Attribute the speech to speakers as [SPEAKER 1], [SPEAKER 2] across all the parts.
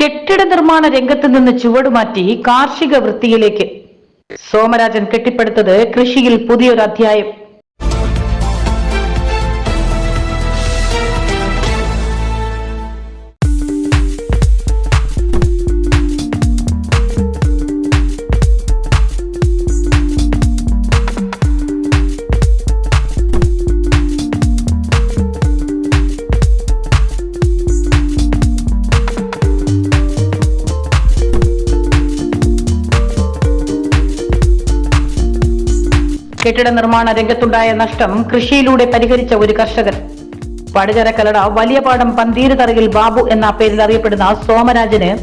[SPEAKER 1] കെട്ടിട നിർമ്മാണ രംഗത്ത് നിന്ന് ചുവടുമാറ്റി കാർഷിക വൃത്തിയിലേക്ക്. സോമരാജൻ കെട്ടിപ്പടുത്തത് കൃഷിയിൽ പുതിയൊരു അധ്യായം കെട്ടിട നിർമ്മാണ രംഗത്തുണ്ടായ നഷ്ടം കൃഷിയിലൂടെ പരിഹരിച്ച ഒരു കർഷകൻ. പടിഞ്ഞറക്കലട വലിയ പാടം പന്തീരുതറയിൽ ബാബു എന്ന പേരിൽ അറിയപ്പെടുന്ന സോമരാജന്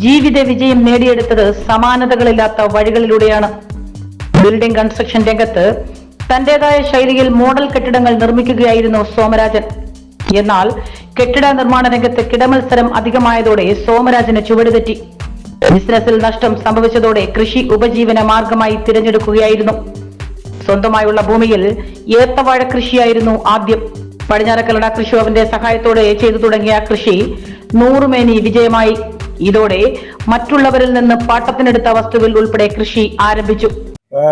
[SPEAKER 1] ജീവിത വിജയം നേടിയെടുത്തത് സമാനതകളില്ലാത്ത വഴികളിലൂടെയാണ്. ബിൽഡിംഗ് കൺസ്ട്രക്ഷൻ രംഗത്ത് തന്റേതായ ശൈലിയിൽ മോഡൽ കെട്ടിടങ്ങൾ നിർമ്മിക്കുകയായിരുന്നു സോമരാജൻ. എന്നാൽ കെട്ടിട നിർമ്മാണ രംഗത്ത് കിടമത്സരം അധികമായതോടെ സോമരാജന് ചുവടുതെറ്റി ബിസിനസ്സിൽ നഷ്ടം സംഭവിച്ചതോടെ കൃഷി ഉപജീവന മാർഗമായി തിരഞ്ഞെടുക്കുകയായിരുന്നു. സ്വന്തമായുള്ള ഭൂമിയിൽ ഏത്തവാഴ കൃഷിയായിരുന്നു ആദ്യം. പടിഞ്ഞാറക്കല്ലട കൃഷിഭവന്റെ സഹായത്തോടെ ചെയ്തു തുടങ്ങിയ കൃഷി നൂറുമേനി വിജയമായി. ഇതോടെ മറ്റുള്ളവരിൽ നിന്ന് പാട്ടത്തിനെടുത്ത വസ്തുവിൽ ഉൾപ്പെടെ കൃഷി ആരംഭിച്ചു.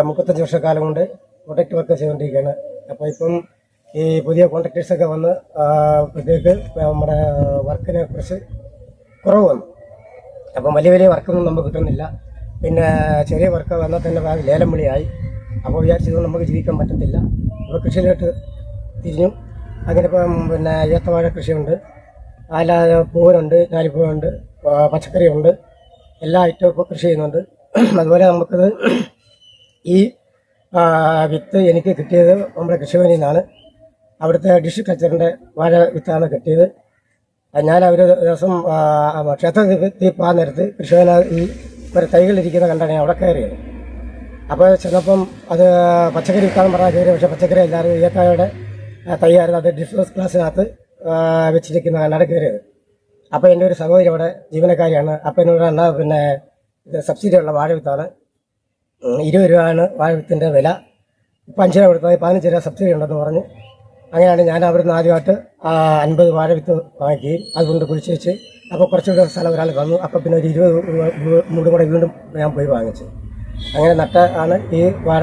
[SPEAKER 2] മുപ്പത്തഞ്ച് വർഷക്കാലം കൊണ്ട് പ്രൊഡക്റ്റ് വർക്ക് ചെയ്തുകൊണ്ടിരിക്കുകയാണ്. അപ്പോൾ ഇപ്പം ഈ പുതിയ കോൺട്രാക്ടേഴ്സ് ഒക്കെ വന്ന് പ്രത്യേക നമ്മുടെ വർക്കിനെ കുറിച്ച് കുറവ് വന്നു. അപ്പം വലിയ വലിയ വർക്കൊന്നും നമുക്ക് കിട്ടുന്നില്ല. പിന്നെ ചെറിയ വർക്ക് വന്നാൽ തന്നെ ലേലം വിളിയായി. അപ്പോൾ വിചാരിച്ചത് നമുക്ക് ജീവിക്കാൻ പറ്റത്തില്ല. അപ്പോൾ കൃഷിയിലോട്ട് തിരിഞ്ഞു. അങ്ങനെ ഇപ്പം പിന്നെ ഏത്തവാഴ കൃഷിയുണ്ട്. അല്ലാതെ പൂവനുണ്ട് ഞാലിപ്പൂവുണ്ട് ആ, പച്ചക്കറിയുണ്ട്. എല്ലാ ഐറ്റവും ഇപ്പോൾ കൃഷി ചെയ്യുന്നുണ്ട്. അതുപോലെ നമുക്കത് ഈ വിത്ത് എനിക്ക് കിട്ടിയത് നമ്മുടെ കൃഷിഭവനിൽ നിന്നാണ്. അവിടുത്തെ ഡിഷ് കൾച്ചറിന്റെ വാഴ വിത്താണ് കിട്ടിയത്. ഞാൻ ഒരു ദിവസം ക്ഷേത്രത്തിൽ പോകാൻ നേരത്ത് കൃഷിഭവന ഈ ഒരു തൈകളിരിക്കുന്ന കണ്ടാണ് ഞാൻ അവിടെ കയറിയത്. അപ്പോൾ ചെന്നപ്പം അത് പച്ചക്കറി വിൽക്കാൻ പറഞ്ഞാൽ കയറി പക്ഷേ പച്ചക്കറി എല്ലാവരും ഏക്കായുടെ തൈയായിരുന്നു. അത് ഡിസ്പോസ് ക്ലാസ്സിനകത്ത് വെച്ചിരിക്കുന്ന കണ്ടാണ് കയറിയത്. അപ്പോൾ എന്റെ ഒരു സഹോദരി അവിടെ ജീവനക്കാരിയാണ്. അപ്പോൾ എന്നോട് അല്ല പിന്നെ ഇത് സബ്സിഡി ഉള്ള വാഴ വിത്താണ്. ഇരുപത് രൂപയാണ് വാഴവിത്തിന്റെ വില. ഇപ്പം അഞ്ച് രൂപ കൊടുത്താൽ പതിനഞ്ച് രൂപ സബ്സിഡി ഉണ്ടെന്ന് പറഞ്ഞ് അങ്ങനെയാണ് ഞാൻ അവിടുന്ന് ആദ്യമായിട്ട് അൻപത് വാഴവിത്ത് വാങ്ങിക്കുകയും അതുകൊണ്ട് കുഴിച്ച് വെച്ച് അപ്പോൾ കുറച്ചുകൂടെ സ്ഥലം ഒരാൾ തന്നു അപ്പോൾ പിന്നെ ഒരു ഇരുപത് രൂപ- മൂട് കൂടെ വീണ്ടും ഞാൻ പോയി വാങ്ങിച്ചു. അങ്ങനെ നട്ട ആണ് ഈ വാഴ.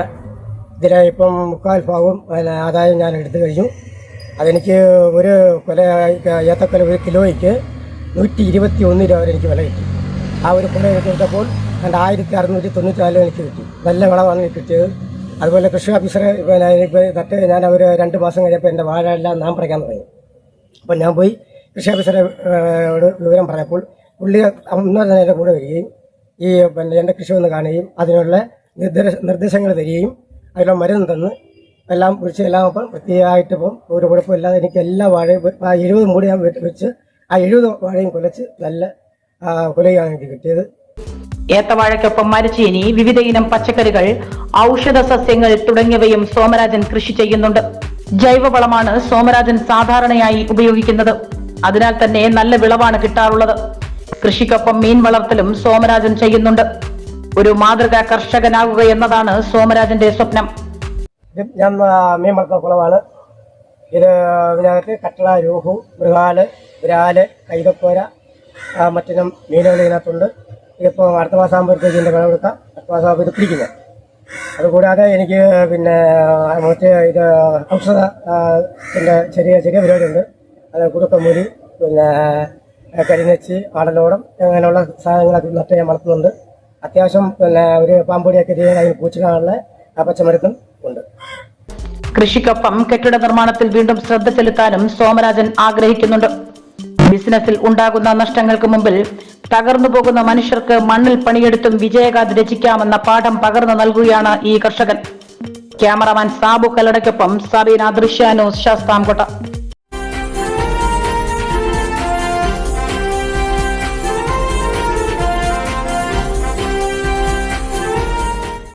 [SPEAKER 2] ഇതിലെ ഇപ്പം മുക്കാൽ ഭാഗവും ആദായം ഞാൻ എടുത്തു കഴിഞ്ഞു. അതെനിക്ക് ഒരു കൊല ഏത്തക്കൊല ഒരു കിലോയ്ക്ക് നൂറ്റി ഇരുപത്തി ഒന്ന് രൂപ വരെ എനിക്ക് വില കിട്ടി. ആ ഒരു കൊല എനിക്ക് എടുത്തപ്പോൾ രണ്ട് ആയിരത്തി അറുന്നൂറ്റി തൊണ്ണൂറ്റി നാല് എനിക്ക് കിട്ടി. നല്ല വിളവാണ് എനിക്ക് കിട്ടിയത്. അതുപോലെ കൃഷി ഓഫീസറെ ഇപ്പോൾ നട്ട് ഞാൻ ഒരു രണ്ട് മാസം കഴിഞ്ഞപ്പോൾ എന്റെ വാഴ എല്ലാം നാം പറിക്കാൻ തുടങ്ങി. അപ്പോൾ ഞാൻ പോയി കൃഷി ഓഫീസറെ വിവരം പറഞ്ഞപ്പോൾ പുള്ളി അന്നേരം തന്നെ എന്റെ കൂടെ വരികയും ഈ പിന്നെ എന്റെ കൃഷി വന്ന് കാണുകയും അതിനുള്ള നിർദ്ദേശ നിർദ്ദേശങ്ങൾ തരികയും അതിനുള്ള മരുന്ന് തന്ന് എല്ലാം കുറിച്ച് എല്ലാം അപ്പം വൃത്തിയായിട്ട് ഇപ്പം ഒരു കുഴപ്പമില്ലാതെ എനിക്ക് എല്ലാ വാഴയും ആ എഴുപത് മൂടി ഞാൻ വെച്ച് ആ എഴുപത് വാഴയും കുലച്ച് നല്ല കുലയാണ് എനിക്ക് കിട്ടിയത്.
[SPEAKER 1] ഏത്തവാഴയ്ക്കൊപ്പം മരച്ചീനി വിവിധ ഇനം പച്ചക്കറികൾ ഔഷധ സസ്യങ്ങൾ തുടങ്ങിയവയും സോമരാജൻ കൃഷി ചെയ്യുന്നുണ്ട്. ജൈവവളമാണ് സോമരാജൻ സാധാരണയായി ഉപയോഗിക്കുന്നത്. അതിനാൽ തന്നെ നല്ല വിളവാണ് കിട്ടാറുള്ളത്. കൃഷിക്കൊപ്പം മീൻ വളർത്തലും സോമരാജൻ ചെയ്യുന്നുണ്ട്. ഒരു മാതൃകാ കർഷകനാകുക എന്നതാണ് സോമരാജന്റെ സ്വപ്നം.
[SPEAKER 2] ഞാൻ മീൻ വളർത്തുന്ന കുളമാണ് ഇത് ഇതിനകത്ത് കട്ടള രൂഹു മൃഗാൽ വിരാൽ കൈതക്കോര മറ്റിനും മീനുകൾ ഇതിനകത്തുണ്ട്. ഇതിപ്പോൾ അടുത്ത മാസം ആകുമ്പോഴത്തേക്ക് ഇതിന്റെ വിളവെടുക്കാം അടുത്ത മാസം ആകുമ്പോൾ ഇത് പിടിക്കുന്നത്. അതുകൂടാതെ എനിക്ക് പിന്നെ മറ്റ് ഇത് ഔഷധ ചെറിയ ചെറിയ പരിപാടിയുണ്ട് അത് കുടുക്കമൂലി പിന്നെ കരിനെച്ചി ആടലോടം അങ്ങനെയുള്ള സാധനങ്ങളൊക്കെ നട്ട് ഞാൻ വളർത്തുന്നുണ്ട്. അത്യാവശ്യം പിന്നെ ഒരു പാമ്പൊടിയൊക്കെ ചെയ്യാൻ അതിന് പൂച്ചകളുള്ള ആ പച്ചമരുന്നും ഉണ്ട്.
[SPEAKER 1] കൃഷിക്കൊപ്പം കെട്ടിട നിർമ്മാണത്തിൽ വീണ്ടും ശ്രദ്ധ ചെലുത്താനും സോമരാജൻ ആഗ്രഹിക്കുന്നുണ്ട്. ബിസിനസ്സിൽ ഉണ്ടാകുന്ന നഷ്ടങ്ങൾക്ക് മുമ്പിൽ തകർന്നു പോകുന്ന മനുഷ്യർക്ക് മണ്ണിൽ പണിയെടുത്തും വിജയഗാഥ രചിക്കാമെന്ന പാഠം പകർന്നു നൽകുകയാണ് ഈ കർഷകൻ. ക്യാമറമാൻ സാബു കല്ലടയ്ക്കൊപ്പം സബീന ദൃശ്യാനു ശാസ്താംകോട്ട.